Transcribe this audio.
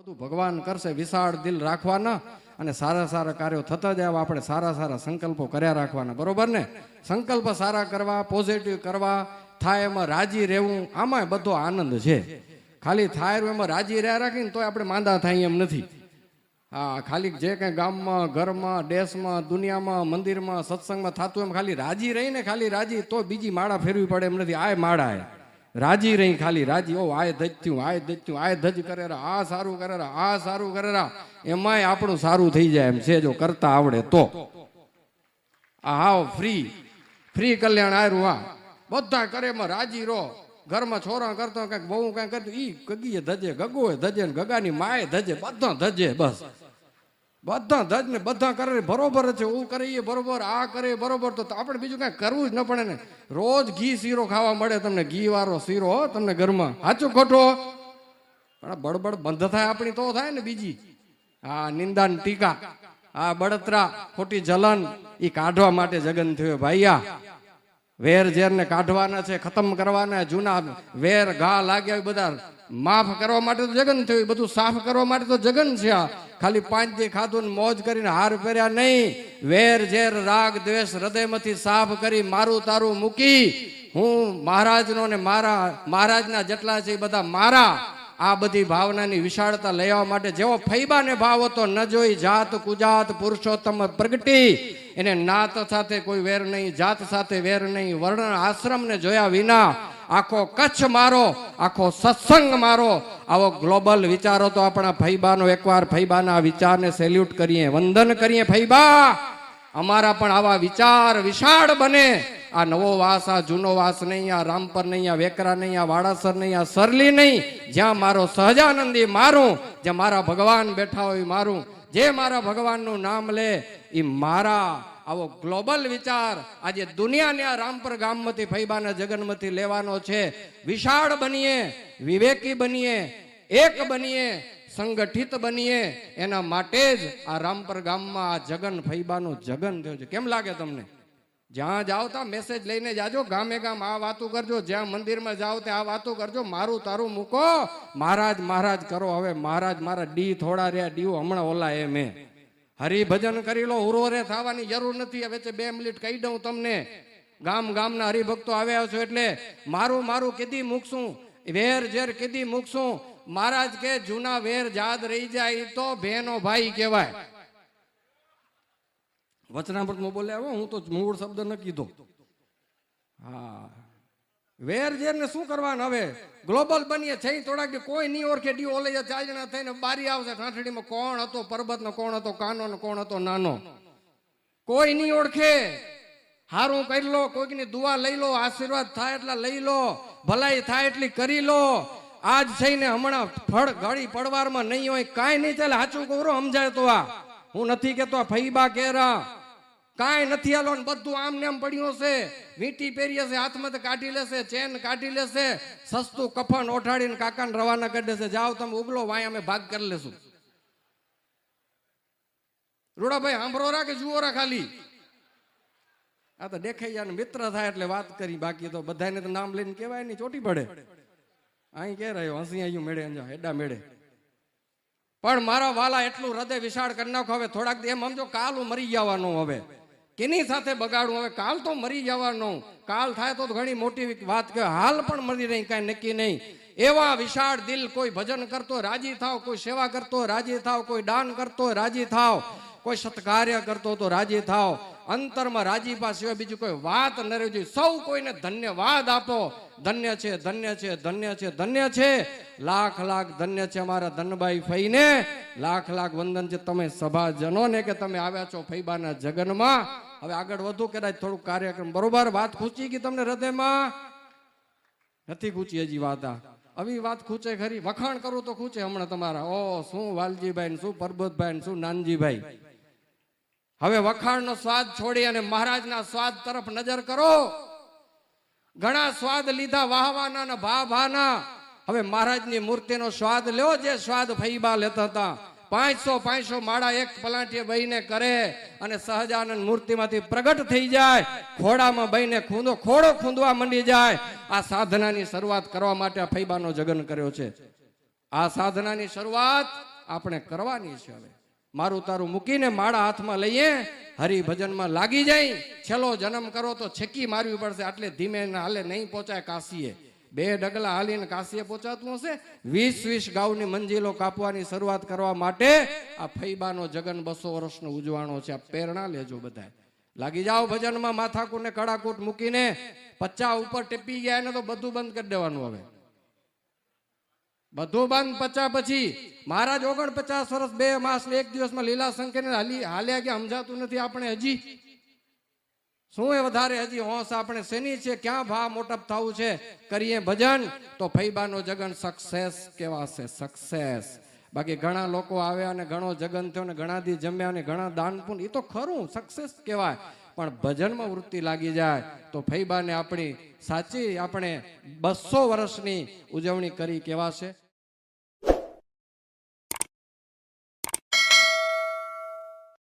બધું ભગવાન કરશે, વિશાળ દિલ રાખવાના અને સારા સારા કાર્યો થતા જાય આપણે સારા સારા સંકલ્પો કર્યા રાખવાના. બરોબર ને? સંકલ્પ સારા કરવા પોઝિટિવ કરવા, થાય એમાં રાજી રહેવું આમાં બધો આનંદ છે. ખાલી થાય એમાં રાજી રહ્યા રાખીને તોય આપણે માંદા થાય એમ નથી. હા, ખાલી જે કંઈ ગામમાં, ઘરમાં, દેશમાં, દુનિયામાં, મંદિરમાં, સત્સંગમાં થતું એમ ખાલી રાજી રહીને ખાલી રાજી, તો બીજી માળા ફેરવી પડે એમ નથી. આય માળા રાજી રહી ખાલી, રાજી, ઓ, આય ધજ થયું, આય ધજ થયું, આય ધજ કરે આ સારું કરે આ સારું કરે એમાંય આપણું સારું થઈ જાય એમ છે, જો કરતા આવડે તો. આ હાવ ફ્રી ફ્રી કલ્યાણ આયરું આ. બધા કરે એમાં રાજી રહો. ઘરમાં છોરા કરતો કંઈક બહુ કંઈક કરતું ઈ ગગીએ ધજે, ગગોએ ધજે ને ગગાની માએ ધજે, બધા ધજે બસ. બધા ધજ ને બધા કરે બરોબર છે, હું કરે એ બરોબર, આ કરે બરોબર, તો આપણે બીજું કાંઈ કરવું જ ન પડે ને. રોજ ઘી શીરો ખાવા મળે તમને ઘી વાળો શીરો તમને ઘરમાં. સાચું ખોટો? પણ બળબડ બંધ થાય આપણી તો થાય ને બીજી. હા નિંદા ટીકા, આ બળતરા, ખોટી જલન એ કાઢવા માટે જગન થયો ભાઈયા. વેર ઝેરને કાઢવાના છે, ખતમ કરવાના, જૂના વેર ઘા લાગ્યા બધા. માફ કરવા માટે તો જગન થયું, બધું સાફ કરવા માટે તો જગન છે આ. ખાલી પાંચ દી ખાધું મોજ કરીને હાર પહેર્યા નહીં. વેર ઝેર, રાગ, દ્વેષ, હૃદયમાંથી સાફ કરી મારું તારું મૂકી. હું મહારાજનો ને મારા, મહારાજના જેટલા છે એ બધા મારા. આ બધી ભાવનાની વિશાળતા આવવા માટે જેવો ફૈબાને ભાવ હતો, ન જોઈ જાત કુજાત પુરુષોત્તમ પ્રગટી. એને નાત સાથે કોઈ વેર નહીં, જાત સાથે વેર નહીં, વર્ણ આશ્રમને જોયા વિના આખો કચ્છ મારો, આખો સત્સંગ મારો. આવો ગ્લોબલ વિચારો તો આપણા ફૈબાનો એકવાર. ફૈબાના વિચારને સેલ્યુટ કરીએ, વંદન કરીએ, ફૈબા. અમારા પણ આવા વિચાર વિશાળ બને. આ નવો વાસ, આ જૂનો વાસ નહીં, આ રામપર નહીં, આ વેકરા નહીં, આ વાડાસર નહીં, આ સરલી નહીં, જ્યાં મારો સહજાનંદી મારું, જ્યાં મારા ભગવાન બેઠા હોય મારું, જે મારા ભગવાનનું નામ લે એ મારા. આવો ગ્લોબલ વિચાર આજે દુનિયાને આ રામપર ગામમાંથી ફૈબાના જગનમાંથી લેવાનો છે. વિશાળ બનીએ, વિવેકી બનીએ, એક બનીએ, સંગઠિત બનીએ, એના માટે જ આ રામપર ગામમાં આ જગન ફૈબાનું જગન થયું છે. કેમ લાગે તમને? જ્યાં જાઓ ત્યાં મેસેજ લઈને જાજો, ગામે ગામ આ વાતો કરજો, જ્યાં મંદિરમાં જાઓ ત્યાં આ વાતો કરજો, મારું તારું મૂકો. મહારાજ મહારાજ કરો, હવે મહારાજ મારા ડી થોડા રહ્યા, ડીઓ હમણાં ઓલા એ. મેં હરિભજન કરી લો હુરો રે થવાની જરૂર નથી, હવે બે મિનિટ કહી દઉં તમને. ગામ ગામના હરિભક્તો આવ્યા છો એટલે મારું મારું કીધી મૂકશું, વેર ઝેર કીધી મૂકશું. મહારાજ કે, જૂના વેર જાદ રહી જાય તો બેનો ભાઈ કહેવાય. વચનામૃતમાં બોલે આવો હું તો મૂળ શબ્દ ન કીધો. હા. વેર ઝેર ને શું કરવાનું હવે? ગ્લોબલ બનીએ છે થોડાક કોઈ નહીં ઓળખે ડી ઓલે જણા થઈને બારી આવશે, ઠાંઠડીમાં કોણ હતો પર્વતનો કોણ હતો કાનો કોણ હતો, નાનો. કોઈ નહીં ઓળખે. હારું કરી લો, કોઈકની દુઆ લઈ લો, આશીર્વાદ થાય એટલા લઈ લો, ભલાઈ થાય એટલી કરી લો. આજ થઈને હમણાં ફળ ઘડી પડવારમાં નહીં હોય, કાંઈ નહીં ચાલે સાચું કહું સમજાય તો આ. હું નથી કેતો આ ફઈબા કેરા. કાંઈ નથી આલો ને બધું આમ ને આમ પડ્યું હશે. વીંટી પહેરી હશે હાથમાંથી કાઢી લેશે, ચેન કાઢી લેશે. સસ્તું કફન ઓઠાડીને કાકાને રવાના કરી દેશે. જાઓ તમે ઉગલો, વાય અમે ભાગ કરી લેશું. રૂડાભાઈ, સાંભળો રા કે જુઓ રા ખાલી. આ તો દેખાઈ જાય મિત્ર થાય એટલે વાત કરી, બાકી તો બધાને તો નામ લઈને કહેવાય નહીં, ચોટી પડે. અહીં કે રહ્યો? હસી આવ્યું મેળે અંજા હેડા મેળે. પણ મારા વાલા એટલું હૃદય વિશાળ કરી નાખો હવે, થોડાક એમ સમજો, કાલ મરી જવાનો હવે. કેની સાથે બગાડું? હવે કાલ તો મરી જવાનો. કાલ થાય તો ઘણી મોટી વાત કે હાલ પણ મરી રહી, કાંઈ નક્કી નહીં. એવા વિશાળ દિલ કોઈ ભજન કરતો, રાજી થાવ, કોઈ સેવા કરતો, રાજી થાવ, કોઈ દાન કરતો, રાજી થાવ. કોઈ સત્કાર્ય કરતો તો રાજી થાવ. અંતરમાં રાજીપા સિવાય બીજું કોઈ વાત ન રહેવી સૌ કોઈને ધન્યવાદ આપો. ધન્ય છે ધન્ય છે ધન્ય છે ધન્ય છે. લાખ લાખ ધન્ય છે અમારા ધનભાઈ ફઈને. લાખ લાખ વંદન છે તમે સભાજનોને કે તમે આવ્યા છો ફૈબાના જગનમાં. હવે આગળ વધુ કદાચ થોડુંક કાર્યક્રમ. બરોબર? વાત ખૂચી ગઈ તમને હૃદયમાં? નથી ખૂચી હજી વાત આ. આવી વાત ખૂચે ખરી. વખાણ કરું તો ખૂચે હમણાં તમારા. ઓ, શું વાલજીભાઈ શું પરબતભાઈ શું નાનજીભાઈ? હવે વખાણનો સ્વાદ છોડી અને મહારાજના સ્વાદ તરફ નજર કરો. ઘણા સ્વાદ લીધા વાહવાના ને ભાભાના. હવે મહારાજની મૂર્તિનો સ્વાદ લ્યો જે સ્વાદ ફૈબા લેતા હતા. પાંચસો પાંચસો માળા એક પલાટીએ બહીને કરે અને સહજાનંદ મૂર્તિમાંથી પ્રગટ થઈ જાય. ખોડામાં બહીને ખૂંદો, ખોડો ખૂંદવા મંડી જાય. આ સાધનાની શરૂઆત કરવા માટે ફૈબાનો જગન કર્યો છે. આ સાધનાની શરૂઆત આપણે કરવાની છે હવે. મારું તારું મૂકીને માળા હાથમાં લઈએ, હરિભજનમાં લાગી જાય. છેલ્લો જન્મ કરો તો છેકી મારવી પડશે. આટલે ધીમે હાલે નહીં પહોંચાય કાશીએ. બે ડગલા હાલીને કાશીએ પહોંચાતું હશે. વીસ વીસ ગાઉની મંજિલો કાપવાની શરૂઆત કરવા માટે આ ફૈબાનો જગન બસો વર્ષનો ઉજવાણો છે. આ પ્રેરણા લેજો બધાય. લાગી જાઓ ભજનમાં માથાકૂટ ને કડાકૂટ મૂકીને, પચ્ચા ઉપર ટેપી ગયા એને તો બધું બંધ કરી દેવાનું હવે. બધું બંધ પચા પછી મહારાજ ઓગણ પચાસ વર્ષ બે માસ એક દિવસમાં લીલા સંકેત હાલી હાલ્યા કે સમજાતું નથી આપણે હજી. શું એ વધારે હજી હોશ? આપણે શેની છે? ક્યાં ભા મોટપ થવું છે? કરીએ ભજન. તો ફૈબાનો જગન સક્સેસ કહેવાશે સક્સેસ બાકી ઘણા લોકો આવ્યા અને ઘણો જગન થયો ને ઘણા દી જમ્યા અને ઘણા દાન પુણ્ય એ તો ખરું સક્સેસ કહેવાય. પણ ભજનમાં વૃત્તિ લાગી જાય, તો ફૈબાને આપણી સાચી આપણે બસો વર્ષની ઉજવણી કરી કેવાશે?